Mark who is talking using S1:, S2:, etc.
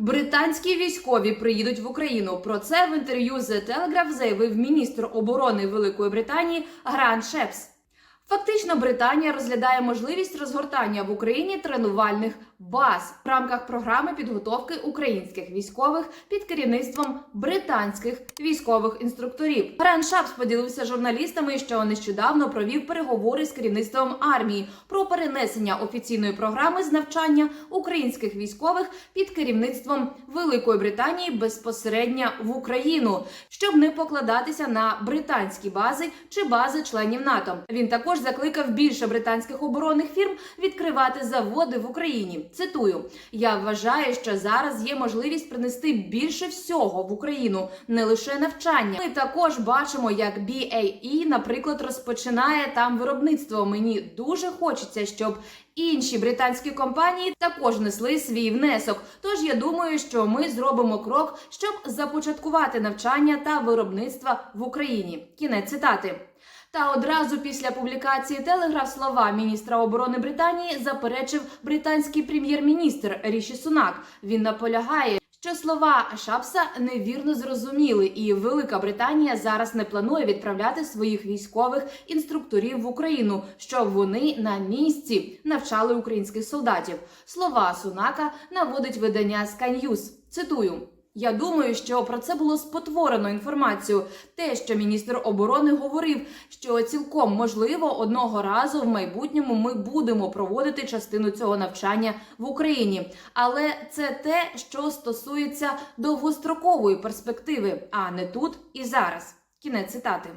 S1: Британські військові приїдуть в Україну. Про це в інтерв'ю The Telegraph заявив міністр оборони Великої Британії Гран Шепс. Фактично, Британія розглядає можливість розгортання в Україні тренувальних баз в рамках програми підготовки українських військових під керівництвом британських військових інструкторів. Гран Шапс поділився журналістами, що нещодавно провів переговори з керівництвом армії про перенесення офіційної програми з навчання українських військових під керівництвом Великої Британії безпосередньо в Україну, щоб не покладатися на британські бази чи бази членів НАТО. Він також закликав більше британських оборонних фірм відкривати заводи в Україні. Цитую: я вважаю, що зараз є можливість принести більше всього в Україну, не лише навчання. Ми також бачимо, як BAE, наприклад, розпочинає там виробництво. Мені дуже хочеться, щоб інші британські компанії також несли свій внесок. Тож я думаю, що ми зробимо крок, щоб започаткувати навчання та виробництва в Україні. Кінець цитати. Та одразу після публікації Телеграф слова міністра оборони Британії заперечив британський прем'єр-міністр Ріші Сунак. Він наполягає. Що слова Шапса невірно зрозуміли, і Велика Британія зараз не планує відправляти своїх військових інструкторів в Україну, щоб вони на місці навчали українських солдатів. Слова Сунака наводить видання Sky News. Цитую. Я думаю, що про це було спотворено інформацію. Те, що міністр оборони говорив, що цілком можливо одного разу в майбутньому ми будемо проводити частину цього навчання в Україні, але це те, що стосується довгострокової перспективи, а не тут і зараз. Кінець цитати.